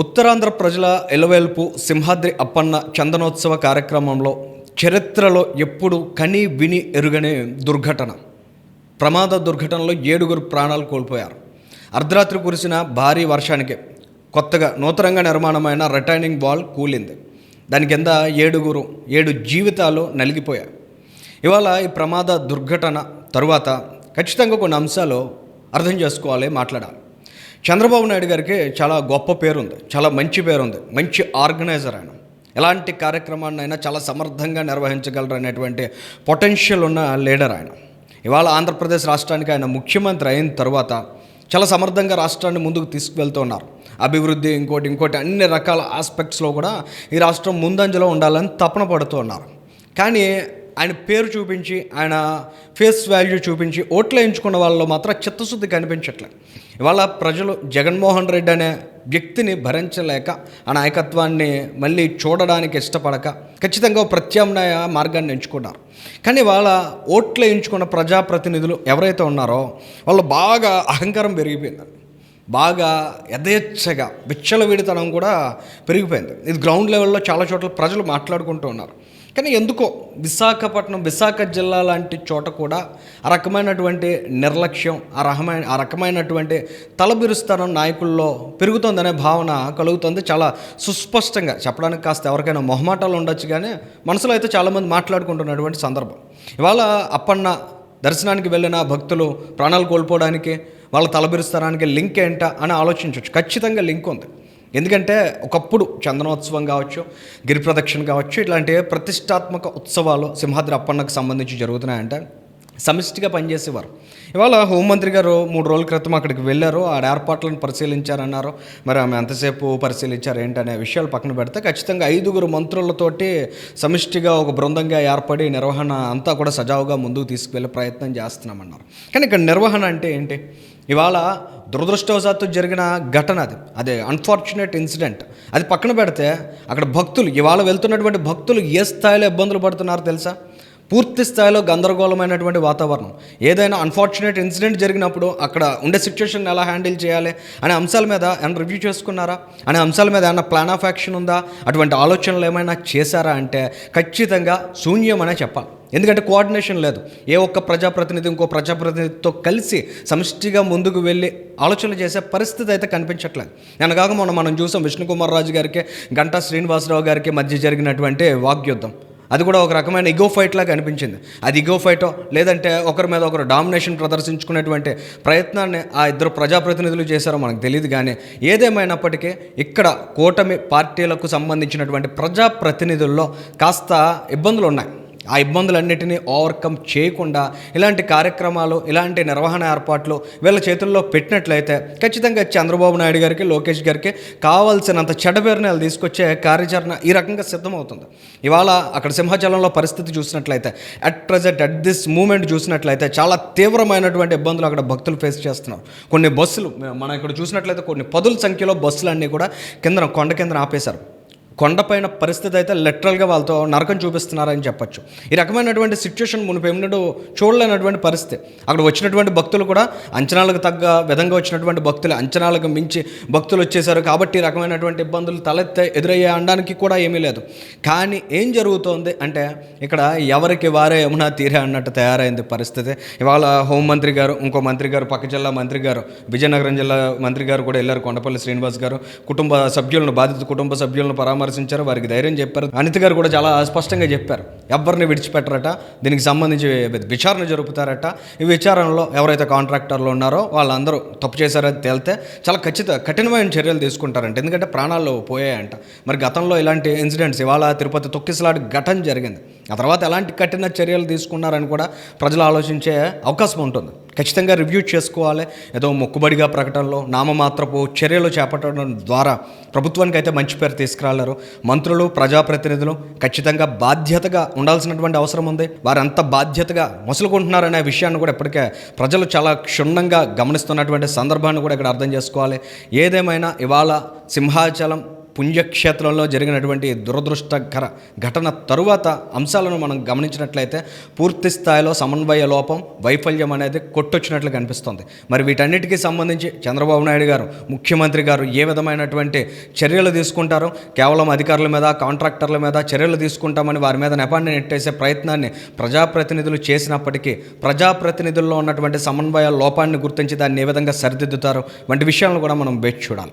ఉత్తరాంధ్ర ప్రజల ఎలవేల్పు సింహాద్రి అప్పన్న చందనోత్సవ కార్యక్రమంలో చరిత్రలో ఎప్పుడు కని విని ఎరుగనే దుర్ఘటన. ప్రమాద దుర్ఘటనలో ఏడుగురు ప్రాణాలు కోల్పోయారు. అర్ధరాత్రి కురిసిన భారీ వర్షానికి కొత్తగా నూతనంగా నిర్మాణమైన రిటైనింగ్ వాల్ కూలింది. దాని కింద ఏడుగురు ఏడు జీవితాలు నలిగిపోయాయి ఇవాళ ఈ ప్రమాద దుర్ఘటన తరువాత ఖచ్చితంగా కొన్ని అంశాలు అర్థం చేసుకోవాలి మాట్లాడాలి. చంద్రబాబు నాయుడు గారికి చాలా గొప్ప పేరుంది చాలా మంచి పేరుంది మంచి ఆర్గనైజర్ ఆయన. ఎలాంటి కార్యక్రమాన్ని అయినా చాలా సమర్థంగా నిర్వహించగలరు అనేటువంటి పొటెన్షియల్ ఉన్న లీడర్ ఆయన. ఇవాళ ఆంధ్రప్రదేశ్ రాష్ట్రానికి ఆయన ముఖ్యమంత్రి అయిన తర్వాత చాలా సమర్థంగా రాష్ట్రాన్ని ముందుకు తీసుకువెళ్తున్నారు అభివృద్ధి ఇంకోటి ఇంకోటి అన్ని రకాల ఆస్పెక్ట్స్లో కూడా ఈ రాష్ట్రం ముందంజలో ఉండాలని తపన పడుతున్నారు కానీ ఆయన పేరు చూపించి ఆయన ఫేస్ వాల్యూ చూపించి ఓట్లు వేయించుకున్న వాళ్ళలో మాత్రం చిత్తశుద్ధి కనిపించట్లేదు ఇవాళ ప్రజలు జగన్మోహన్ రెడ్డి అనే వ్యక్తిని భరించలేక ఆ నాయకత్వాన్ని మళ్ళీ చూడడానికి ఇష్టపడక ఖచ్చితంగా ప్రత్యామ్నాయ మార్గాన్ని ఎంచుకున్నారు. కానీ వాళ్ళ ఓట్లు ఎంచుకున్న ప్రజాప్రతినిధులు ఎవరైతే ఉన్నారో వాళ్ళు బాగా అహంకారం పెరిగిపోయింది. బాగా యథేచ్ఛగా విచ్చలవిడితనం కూడా పెరిగిపోయింది. ఇది గ్రౌండ్ లెవెల్లో చాలా చోట్ల ప్రజలు మాట్లాడుకుంటూ ఉన్నారు. కానీ ఎందుకో విశాఖపట్నం విశాఖ జిల్లా లాంటి చోట కూడా ఆ రకమైనటువంటి నిర్లక్ష్యం ఆ రకమైన ఆ రకమైనటువంటి తలబిరుస్తనం నాయకుల్లో పెరుగుతుందనే భావన కలుగుతుంది. చాలా సుస్పష్టంగా చెప్పడానికి కాస్త ఎవరికైనా మొహమాటాలు ఉండొచ్చు కానీ మనసులో అయితే చాలామంది మాట్లాడుకుంటున్నటువంటి సందర్భం. ఇవాళ అప్పన్న దర్శనానికి వెళ్ళిన భక్తులు ప్రాణాలు కోల్పోవడానికి వాళ్ళ తలబిరుస్తనానికి లింక్ ఏంట అని ఆలోచించవచ్చు ఖచ్చితంగా లింక్ ఉంది. ఎందుకంటే ఒకప్పుడు చందనోత్సవం కావచ్చు గిరి ప్రదక్షిణ కావచ్చు ఇట్లాంటి ప్రతిష్టాత్మక ఉత్సవాలు సింహాద్రి అప్పన్నకు సంబంధించి జరుగుతున్నాయంటే. సమిష్టిగా పనిచేసేవారు. ఇవాళ హోంమంత్రి గారు మూడు రోజుల క్రితం అక్కడికి వెళ్ళారు ఆ ఏర్పాట్లను పరిశీలించారన్నారు. మరి ఆమె ఎంతసేపు పరిశీలించారు ఏంటనే విషయాలు పక్కన పెడితే ఖచ్చితంగా ఐదుగురు మంత్రులతోటి సమిష్టిగా ఒక బృందంగా ఏర్పడి నిర్వహణ అంతా కూడా సజావుగా ముందుకు తీసుకువెళ్ళే ప్రయత్నం చేస్తున్నామన్నారు. కానీ ఇక్కడ నిర్వహణ అంటే ఏంటి? ఇవాళ దురదృష్టవశాత్తు జరిగిన ఘటన అది. అదే అన్ఫార్చునేట్ ఇన్సిడెంట్ అది పక్కన పెడితే అక్కడ భక్తులు ఇవాళ వెళ్తున్నటువంటి భక్తులు ఏ స్థాయిలో ఇబ్బందులు పడుతున్నారో తెలుసా? పూర్తి స్థాయిలో గందరగోళమైనటువంటి వాతావరణం. ఏదైనా అన్ఫార్చునేట్ ఇన్సిడెంట్ జరిగినప్పుడు అక్కడ ఉండే సిచ్యువేషన్ ఎలా హ్యాండిల్ చేయాలి అనే అంశాల మీద ఏమైనా రివ్యూ చేసుకున్నారా? అనే అంశాల మీద ఏమైనా ప్లాన్ ఆఫ్ యాక్షన్ ఉందా? అటువంటి ఆలోచనలు ఏమైనా చేశారా అంటే ఖచ్చితంగా శూన్యం అనే చెప్పాలి. ఎందుకంటే కోఆర్డినేషన్ లేదు. ఏ ఒక్క ప్రజాప్రతినిధి ఇంకో ప్రజాప్రతినిధితో కలిసి సమిష్టిగా ముందుకు వెళ్ళి ఆలోచనలు చేసే పరిస్థితి అయితే కనిపించట్లేదు. అనగాక మొన్న మనం చూసాం విష్ణుకుమార్ రాజు గారికి గంటా శ్రీనివాసరావు గారికి మధ్య జరిగినటువంటి వాగ్యుద్ధం. అది కూడా ఒక రకమైన ఇగో ఫైట్ లాగా అనిపించింది. అది ఇగో ఫైటో లేదంటే ఒకరి మీద ఒకరు డామినేషన్ ప్రదర్శించుకునేటువంటి ప్రయత్నాన్ని ఆ ఇద్దరు ప్రజాప్రతినిధులు చేశారో మనకు తెలియదు కానీ ఏదేమైనప్పటికీ ఇక్కడ కూటమి పార్టీలకు సంబంధించినటువంటి ప్రజాప్రతినిధుల్లో కాస్త ఇబ్బందులు ఉన్నాయి. ఆ ఇబ్బందులన్నిటినీ ఓవర్కమ్ చేయకుండా ఇలాంటి కార్యక్రమాలు ఇలాంటి నిర్వహణ ఏర్పాట్లు వీళ్ళ చేతుల్లో పెట్టినట్లయితే ఖచ్చితంగా చంద్రబాబు నాయుడు గారికి లోకేష్ గారికి కావాల్సినంత చెడబేరినాలు తీసుకొచ్చే కార్యాచరణ ఈ రకంగా సిద్ధమవుతుంది. ఇవాళ అక్కడ సింహాచలంలో పరిస్థితి చూసినట్లయితే at present at this moment చూసినట్లయితే చాలా తీవ్రమైనటువంటి ఇబ్బందులు అక్కడ భక్తులు ఫేస్ చేస్తున్నారు. కొన్ని బస్సులు మనం ఇక్కడ చూసినట్లయితే కొన్ని పదుల సంఖ్యలో బస్సులన్నీ కూడా కింద కొండ కింద ఆపేశారు. కొండపైన పరిస్థితి అయితే లిటరల్గా వాళ్ళతో నరకం చూపిస్తున్నారని చెప్పొచ్చు. ఈ రకమైనటువంటి సిచ్యువేషన్ మునుపు ఎన్నడూ చూడలేనటువంటి పరిస్థితి. అక్కడ వచ్చినటువంటి భక్తులు కూడా అంచనాలకు తగ్గ విధంగా వచ్చినటువంటి భక్తులు అంచనాలకు మించి భక్తులు వచ్చేసారు కాబట్టి ఈ రకమైనటువంటి ఇబ్బందులు తలెత్తే ఎదురయ్యే అనడానికి కూడా ఏమీ లేదు. కానీ ఏం జరుగుతోంది అంటే ఇక్కడ ఎవరికి వారే యమునా తీరే అన్నట్టు తయారైంది పరిస్థితి. ఇవాళ హోంమంత్రి గారు ఇంకో మంత్రి గారు పక్క జిల్లా మంత్రి గారు విజయనగరం జిల్లా మంత్రి గారు కూడా వెళ్ళారు కొండపల్లి శ్రీనివాస్ గారు. కుటుంబ సభ్యులను బాధిత కుటుంబ సభ్యులను విమర్శించారు వారికి ధైర్యం చెప్పారు. అనిత గారు కూడా చాలా స్పష్టంగా చెప్పారు. ఎవరిని విడిచిపెట్టరట? దీనికి సంబంధించి విచారణ జరుపుతారట. ఈ విచారణలో ఎవరైతే కాంట్రాక్టర్లు ఉన్నారో వాళ్ళందరూ తప్పు చేశారని తేలితే చాలా ఖచ్చిత కఠినమైన చర్యలు తీసుకుంటారంట. ఎందుకంటే ప్రాణాలు పోయాయంట. మరి గతంలో ఇలాంటి ఇన్సిడెంట్స్ ఇవాళ తిరుపతి తొక్కిసలాడి ఘటన జరిగింది. ఆ తర్వాత ఎలాంటి కఠిన చర్యలు తీసుకున్నారని కూడా ప్రజలు ఆలోచించే అవకాశం ఉంటుంది. ఖచ్చితంగా రివ్యూ చేసుకోవాలి. ఏదో మొక్కుబడిగా ప్రకటనలో నామమాత్రపు చర్యలు చేపట్టడం ద్వారా ప్రభుత్వానికి అయితే మంచి పేరు తీసుకురాలేరు. మంత్రులు ప్రజాప్రతినిధులు ఖచ్చితంగా బాధ్యతగా ఉండాల్సినటువంటి అవసరం ఉంది. వారు అంత బాధ్యతగా మొసలుకుంటున్నారనే విషయాన్ని కూడా ఇప్పటికే ప్రజలు చాలా క్షుణ్ణంగా గమనిస్తున్నటువంటి సందర్భాన్ని కూడా ఇక్కడ అర్థం చేసుకోవాలి. ఏదేమైనా ఇవాళ సింహాచలం పుణ్యక్షేత్రంలో జరిగినటువంటి దురదృష్టకర ఘటన తరువాత అంశాలను మనం గమనించినట్లయితే పూర్తి స్థాయిలో సమన్వయ లోపం వైఫల్యం అనేది కొట్టొచ్చినట్లు కనిపిస్తుంది. మరి వీటన్నిటికీ సంబంధించి చంద్రబాబు నాయుడు గారు ముఖ్యమంత్రి గారు ఏ విధమైనటువంటి చర్యలు తీసుకుంటారో? కేవలం అధికారుల మీద కాంట్రాక్టర్ల మీద చర్యలు తీసుకుంటామని వారి మీద నెపాన్ని నెట్టేసే ప్రయత్నాన్ని ప్రజాప్రతినిధులు చేసినప్పటికీ ప్రజాప్రతినిధుల్లో ఉన్నటువంటి సమన్వయ లోపాన్ని గుర్తించి దాన్ని ఏ విధంగా సరిదిద్దుతారో? వంటి విషయాలను కూడా మనం వేచి చూడాలి.